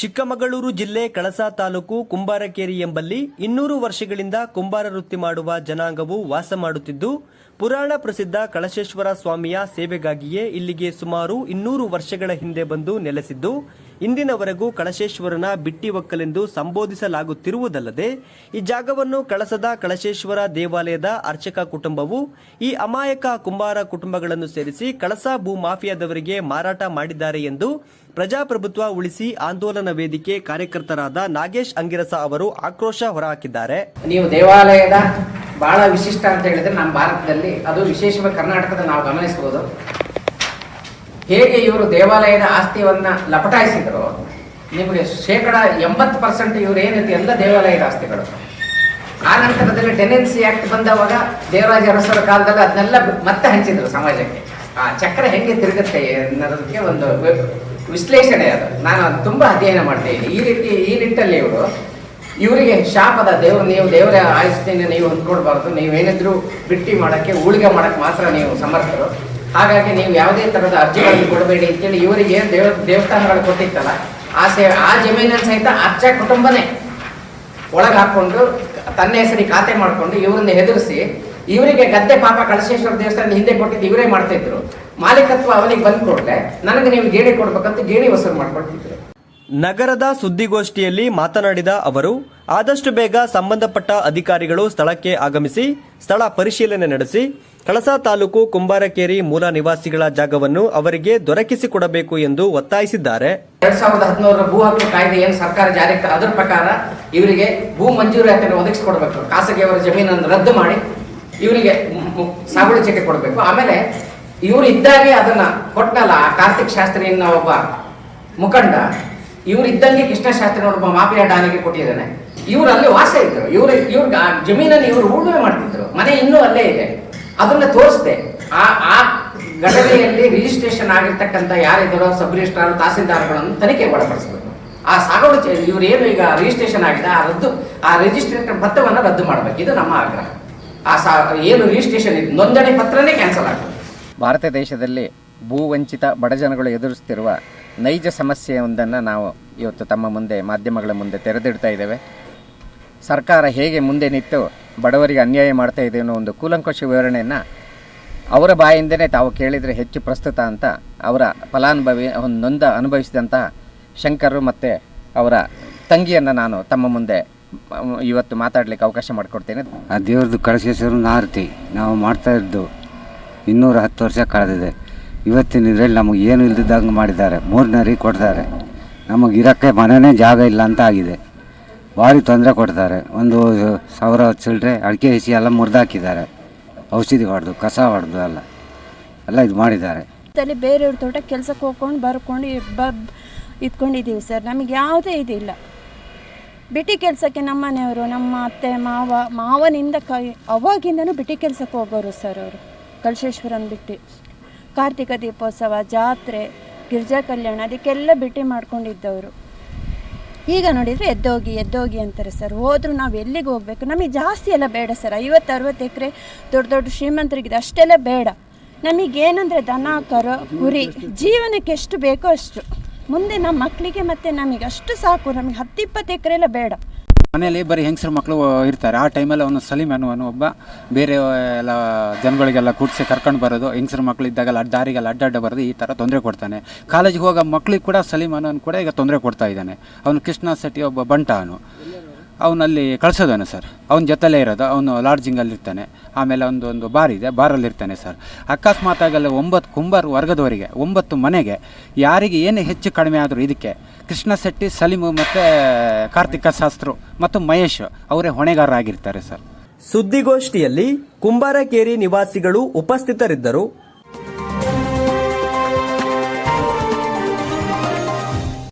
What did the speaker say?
ಚಿಕ್ಕಮಗಳೂರು ಜಿಲ್ಲೆ ಕಳಸಾ ತಾಲೂಕು ಕುಂಬಾರಕೇರಿ ಎಂಬಲ್ಲಿ ಇನ್ನೂರು ವರ್ಷಗಳಿಂದ ಕುಂಬಾರ ವೃತ್ತಿ ಮಾಡುವ ಜನಾಂಗವು ವಾಸ ಮಾಡುತ್ತಿದ್ದು, ಪುರಾಣ ಪ್ರಸಿದ್ಧ ಕಳಶೇಶ್ವರ ಸ್ವಾಮಿಯ ಸೇವೆಗಾಗಿಯೇ ಇಲ್ಲಿಗೆ ಸುಮಾರು ಇನ್ನೂರು ವರ್ಷಗಳ ಹಿಂದೆ ಬಂದು ನೆಲೆಸಿದ್ದು, ಇಂದಿನವರೆಗೂ ಕಳಶೇಶ್ವರನ ಬಿಟ್ಟಿ ಒಕ್ಕಲೆಂದು ಸಂಬೋಧಿಸಲಾಗುತ್ತಿರುವುದಲ್ಲದೆ, ಈ ಜಾಗವನ್ನು ಕಳಸದ ಕಳಶೇಶ್ವರ ದೇವಾಲಯದ ಅರ್ಚಕ ಕುಟುಂಬವು, ಈ ಅಮಾಯಕ ಕುಂಬಾರ ಕುಟುಂಬಗಳನ್ನು ಸೇರಿಸಿ ಕಳಸಾ ಭೂ ಮಾಫಿಯಾದವರಿಗೆ ಮಾರಾಟ ಮಾಡಿದ್ದಾರೆ ಎಂದು ಪ್ರಜಾಪ್ರಭುತ್ವ ಉಳಿಸಿ ಆಂದೋಲನ ವೇದಿಕೆ ಕಾರ್ಯಕರ್ತರಾದ ನಾಗೇಶ್ ಅಂಗಿರಸ ಅವರು ಆಕ್ರೋಶ ಹೊರಹಾಕಿದ್ದಾರೆ. ನೀವು ದೇವಾಲಯದ ಬಹಳ ವಿಶಿಷ್ಟ ಅಂತ ಹೇಳಿದ್ರೆ ನಮ್ಮ ಭಾರತದಲ್ಲಿ ಅದು ವಿಶೇಷವಾಗಿ ಕರ್ನಾಟಕದ ನಾವು ಗಮನಿಸಬಹುದು. ಹೇಗೆ ಇವರು ದೇವಾಲಯದ ಆಸ್ತಿಯನ್ನ ಲಪಟಾಯಿಸಿದ್ರು, ನಿಮಗೆ ಶೇಕಡ ಎಂಬತ್ತು ಪರ್ಸೆಂಟ್ ಇವರು ಏನಿದೆ ಎಲ್ಲ ದೇವಾಲಯದ ಆಸ್ತಿಗಳು. ಆ ನಂತರದಲ್ಲಿ ಟೆನೆನ್ಸಿ ಆಕ್ಟ್ ಬಂದವಾಗ ದೇವರಾಜ ಅರಸರ ಕಾಲದಲ್ಲಿ ಅದನ್ನೆಲ್ಲ ಮತ್ತೆ ಹಂಚಿದ್ರು ಸಮಾಜಕ್ಕೆ. ಆ ಚಕ್ರ ಹೆಂಗೆ ತಿರುಗುತ್ತೆ ಅನ್ನೋದಕ್ಕೆ ಒಂದು ವಿಶ್ಲೇಷಣೆ ಅದು. ನಾನು ಅದು ತುಂಬಾ ಅಧ್ಯಯನ ಮಾಡ್ತೇನೆ ಈ ರೀತಿ, ಈ ನಿಟ್ಟಲ್ಲಿ ಇವರು, ಇವರಿಗೆ ಶಾಪದ ದೇವ್ರು, ನೀವು ದೇವರ ಆಯಸ್ಸಿನ ನೀವು ಹೊಂದ್ಕೊಡ್ಬಾರ್ದು ನೀವೇನಿದ್ರು ಬಿಟ್ಟಿ ಮಾಡಕ್ಕೆ ಉಳಿಗೆ ಮಾಡೋಕ್ಕೆ ಮಾತ್ರ ನೀವು ಸಮರ್ಥರು. ಹಾಗಾಗಿ ನೀವು ಯಾವುದೇ ಥರದ ಅರ್ಜಿಗಳನ್ನು ಕೊಡಬೇಡಿ ಅಂತೇಳಿ ಇವರಿಗೆ ದೇವ, ದೇವಸ್ಥಾನಗಳು ಕೊಟ್ಟಿತ್ತಲ್ಲ, ಆ ಸೇ, ಆ ಜಮೀನನ್ನು ಸಹಿತ ಅರ್ಚ ಕುಟುಂಬನೇ ಒಳಗೆ ಹಾಕ್ಕೊಂಡು ತನ್ನ ಹೆಸರಿಗೆ ಖಾತೆ ಮಾಡಿಕೊಂಡು ಇವರನ್ನ ಹೆದರಿಸಿ, ಇವರಿಗೆ ಗದ್ದೆ ಪಾಪ ಕಳಶೇಶ್ವರ ದೇವಸ್ಥಾನ ಹಿಂದೆ ಕೊಟ್ಟಿದ್ದು ಇವರೇ ಮಾಡ್ತಾ ಇದ್ರು ಮಾಲೀಕತ್ವ ಅವನಿಗೆ ಬಂದ ಕೊಡ್ಲೆ ನನಗೆ ನೀವು ಗೇಣಿ ಕೊಡ್ಬೇಕಂತ ಗೇಣಿ ವಸೂಲು ಮಾಡ್ಕೊಳ್ತಿದ್ರು. ನಗರದ ಸುದ್ದಿಗೋಷ್ಠಿಯಲ್ಲಿ ಮಾತನಾಡಿದ ಅವರು ಆದಷ್ಟು ಬೇಗ ಸಂಬಂಧಪಟ್ಟ ಅಧಿಕಾರಿಗಳು ಸ್ಥಳಕ್ಕೆ ಆಗಮಿಸಿ ಸ್ಥಳ ಪರಿಶೀಲನೆ ನಡೆಸಿ ಕಳಸಾ ತಾಲೂಕು ಕುಂಬಾರಕೇರಿ ಮೂಲ ನಿವಾಸಿಗಳ ಜಾಗವನ್ನು ಅವರಿಗೆ ದೊರಕಿಸಿಕೊಡಬೇಕು ಎಂದು ಒತ್ತಾಯಿಸಿದ್ದಾರೆ. ಎರಡ್ ಸಾವಿರದ ಹದಿನೂರರ ಭೂ ಹಕ್ಕು ಕಾಯ್ದೆ ಏನು ಸರ್ಕಾರ ಜಾರಿ ಅದರ ಪ್ರಕಾರ ಇವರಿಗೆ ಭೂ ಮಂಜೂರಾತಿಯನ್ನು ಒದಗಿಸಿಕೊಡಬೇಕು. ಖಾಸಗಿಯವರ ಜಮೀನನ್ನು ರದ್ದು ಮಾಡಿ ಇವರಿಗೆ ಸಾಗುವಳಿ ಚೀಟಿ ಕೊಡಬೇಕು. ಆಮೇಲೆ ಇವರು ಇದ್ದಾಗೆ ಅದನ್ನ ಕೊಟ್ಟನಲ್ಲ ಆ ಕಾರ್ತಿಕ್ ಶಾಸ್ತ್ರಿ ಅನ್ನೋ ಒಬ್ಬ ಮುಖಂಡ ಇವ್ರು ಇದ್ದಂಗೆ ಕೃಷ್ಣ ಶಾಸ್ತ್ರಿ ಒಬ್ಬ ಮಾಪಿಯ ಡಾನಿಗೆ ಕೊಟ್ಟಿದ್ದಾನೆ. ಇವ್ರು ಅಲ್ಲಿ ವಾಸ ಇದ್ರು. ಇವ್ರು, ಇವ್ರ ಜಮೀನನ್ನು ಇವರು ಉಳುಮೆ ಮಾಡ್ತಿದ್ರು. ಮನೆ ಇನ್ನೂ ಅಲ್ಲೇ ಇದೆ. ಅದನ್ನ ತೋರಿಸ್ದೆ. ಆ ಆ ಘಟನೆಯಲ್ಲಿ ರಿಜಿಸ್ಟ್ರೇಷನ್ ಆಗಿರ್ತಕ್ಕಂಥ ಯಾರಿದ್ದಾರೋ ಸಬ್ ರಿಜಿಸ್ಟ್ರಾರ್ ತಹಸೀಲ್ದಾರ್ಗಳನ್ನು ತನಿಖೆಗೆ ಒಳಪಡಿಸಬೇಕು. ಆ ಸಾಗೋಡು ಇವ್ರು ಏನು ಈಗ ರಿಜಿಸ್ಟ್ರೇಷನ್ ಆಗಿದೆ, ಆ ರದ್ದು, ಆ ರಿಜಿಸ್ಟ್ರೇಷನ್ ಪತ್ರವನ್ನು ರದ್ದು ಮಾಡಬೇಕು. ಇದು ನಮ್ಮ ಆಗ್ರಹ. ಆ ಸಾ, ಏನು ರಿಜಿಸ್ಟ್ರೇಷನ್ ಇದೆ, ನೋಂದಣಿ ಪತ್ರನೇ ಕ್ಯಾನ್ಸಲ್ ಆಗ್ತದೆ. ಭಾರತ ದೇಶದಲ್ಲಿ ಭೂವಂಚಿತ ಬಡಜನಗಳು ಎದುರಿಸ್ತಿರುವ ನೈಜ ಸಮಸ್ಯೆಯೊಂದನ್ನು ನಾವು ಇವತ್ತು ತಮ್ಮ ಮುಂದೆ, ಮಾಧ್ಯಮಗಳ ಮುಂದೆ ತೆರೆದಿಡ್ತಾ ಇದ್ದೇವೆ. ಸರ್ಕಾರ ಹೇಗೆ ಮುಂದೆ ನಿಂತು ಬಡವರಿಗೆ ಅನ್ಯಾಯ ಮಾಡ್ತಾ ಇದೆ ಅನ್ನೋ ಒಂದು ಕೂಲಂಕಷ ವಿವರಣೆಯನ್ನು ಅವರ ಬಾಯಿಂದನೇ ತಾವು ಕೇಳಿದರೆ ಹೆಚ್ಚು ಪ್ರಸ್ತುತ ಅಂತ ಅವರ ಫಲಾನುಭವಿ ನೊಂದ ಅನುಭವಿಸಿದಂಥ ಶಂಕರು ಮತ್ತು ಅವರ ತಂಗಿಯನ್ನು ನಾನು ತಮ್ಮ ಮುಂದೆ ಇವತ್ತು ಮಾತಾಡಲಿಕ್ಕೆ ಅವಕಾಶ ಮಾಡಿಕೊಡ್ತೇನೆ. ಆ ದೇವ್ರದ್ದು ಕಳಶೇಶ್ವರನ ನಾರತಿ ನಾವು ಮಾಡ್ತಾ ಇದ್ದು ಇನ್ನೂರ ಹತ್ತು ವರ್ಷ ಕಳೆದಿದೆ. ಇವತ್ತಿನ ಇದರಲ್ಲಿ ನಮಗೆ ಏನು ಇಲ್ದಿದ್ದಂಗೆ ಮಾಡಿದ್ದಾರೆ. ಮೂರನೇರಿ ಕೊಡ್ತಾರೆ. ನಮಗೆ ಇರೋಕ್ಕೆ ಮನೆಯೇ ಜಾಗ ಇಲ್ಲ ಅಂತ ಆಗಿದೆ. ಭಾರಿ ತೊಂದರೆ ಕೊಡ್ತಾರೆ. ಒಂದು ಸಾವಿರ ಚಿಲ್ಲರೆ ಅಡಿಕೆ ಹಸಿ ಎಲ್ಲ ಮುರಿದಾಕಿದ್ದಾರೆ. ಔಷಧಿ ಹೊಡೆದು, ಕಸ ಹೊಡೆದು ಎಲ್ಲ. ಎಲ್ಲ ಇದು ಮಾಡಿದ್ದಾರೆ. ತಲೆ ಬೇರೆಯವ್ರ ತೋಟ ಕೆಲಸಕ್ಕೆ ಹೋಗ್ಕೊಂಡು ಬರ್ಕೊಂಡು ಬ ಇದ್ಕೊಂಡಿದ್ದೀವಿ ಸರ್. ನಮಗೆ ಯಾವುದೇ ಇದಿಲ್ಲ. ಬಿಟಿ ಕೆಲಸಕ್ಕೆ ನಮ್ಮ ಮನೆಯವರು, ನಮ್ಮ ಅತ್ತೆ, ಮಾವ, ಮಾವನಿಂದ ಕೈ ಅವಾಗಿಂದನೂ ಬಿಟಿ ಕೆಲಸಕ್ಕೆ ಹೋಗೋರು ಸರ್ ಅವರು. ಕಳಶೇಶ್ವರನ ಬಿಟ್ಟು. ಕಾರ್ತಿಕ ದೀಪೋತ್ಸವ, ಜಾತ್ರೆ, ಗಿರ್ಜಾ ಕಲ್ಯಾಣ ಅದಕ್ಕೆಲ್ಲ ಬಿಟ್ಟಿ ಮಾಡ್ಕೊಂಡಿದ್ದವರು. ಈಗ ನೋಡಿದರೆ ಎದ್ದೋಗಿ ಎದ್ದೋಗಿ ಅಂತಾರೆ ಸರ್. ಹೋದರೂ ನಾವು ಎಲ್ಲಿಗೆ ಹೋಗಬೇಕು? ನಮಗೆ ಜಾಸ್ತಿ ಎಲ್ಲ ಬೇಡ ಸರ್. ಐವತ್ತು ಅರವತ್ತು ಎಕರೆ ದೊಡ್ಡ ದೊಡ್ಡ ಶ್ರೀಮಂತರಿಗಿದೆ, ಅಷ್ಟೆಲ್ಲ ಬೇಡ. ನಮಗೇನಂದರೆ ದನ, ಕರು, ಕುರಿ, ಜೀವನಕ್ಕೆ ಎಷ್ಟು ಬೇಕೋ ಅಷ್ಟು. ಮುಂದೆ ನಮ್ಮ ಮಕ್ಕಳಿಗೆ ಮತ್ತು ನಮಗೆ ಅಷ್ಟು ಸಾಕು. ನಮಗೆ ಹತ್ತಿಪ್ಪತ್ತು ಎಕರೆ ಎಲ್ಲ ಬೇಡ. ಮನೆಯಲ್ಲಿ ಬರೀ ಹೆಂಗಸರು ಮಕ್ಕಳು ಇರ್ತಾರೆ. ಆ ಟೈಮಲ್ಲಿ ಅವನು ಸಲೀಮ್ ಅನ್ನುವನು ಒಬ್ಬ. ಬೇರೆ ಎಲ್ಲ ಜನಗಳಿಗೆಲ್ಲ ಕೂಡಿಸಿ ಕರ್ಕೊಂಡು ಬರೋದು, ಹೆಂಗಸರು ಮಕ್ಕಳು ಇದ್ದಾಗೆಲ್ಲ ದಾರಿಗೆಲ್ಲ ಅಡ್ಡಾಡ ಬರೋದು, ಈ ಥರ ತೊಂದರೆ ಕೊಡ್ತಾನೆ. ಕಾಲೇಜಿಗೆ ಹೋಗೋ ಮಕ್ಕಳಿಗೆ ಕೂಡ ಸಲೀಮ್ ಅನ್ನೋನು ಕೂಡ ಈಗ ತೊಂದರೆ ಕೊಡ್ತಾ ಇದ್ದಾನೆ. ಅವನು ಕೃಷ್ಣ ಶೆಟ್ಟಿ ಒಬ್ಬ ಬಂಟ ಅವನು. ಅವನಲ್ಲಿ ಕಳಿಸೋದಾನೆ ಸರ್. ಅವನ ಜೊತೆಲೇ ಇರೋದು, ಅವನು ಲಾಡ್ಜಿಂಗಲ್ಲಿ ಇರ್ತಾನೆ ಆಮೇಲೆ ಒಂದು ಒಂದು ಬಾರ್ ಇದೆ ಬಾರಲ್ಲಿ ಇರ್ತಾನೆ ಸರ್. ಅಕಸ್ಮಾತಾಗಲ್ಲ ಒಂಬತ್ತು ಕುಂಬಾರ್ ವರ್ಗದವರಿಗೆ, ಒಂಬತ್ತು ಮನೆಗೆ ಯಾರಿಗೆ ಏನೇ ಹೆಚ್ಚು ಕಡಿಮೆ ಆದರೂ ಇದಕ್ಕೆ ಕೃಷ್ಣ ಶೆಟ್ಟಿ, ಸಲೀಮು ಮತ್ತು ಕಾರ್ತಿಕ ಶಾಸ್ತ್ರು ಮತ್ತು ಮಹೇಶ್ ಅವರೇ ಹೊಣೆಗಾರರಾಗಿರ್ತಾರೆ ಸರ್. ಸುದ್ದಿಗೋಷ್ಠಿಯಲ್ಲಿ ಕುಂಬಾರಕೇರಿ ನಿವಾಸಿಗಳು ಉಪಸ್ಥಿತರಿದ್ದರು.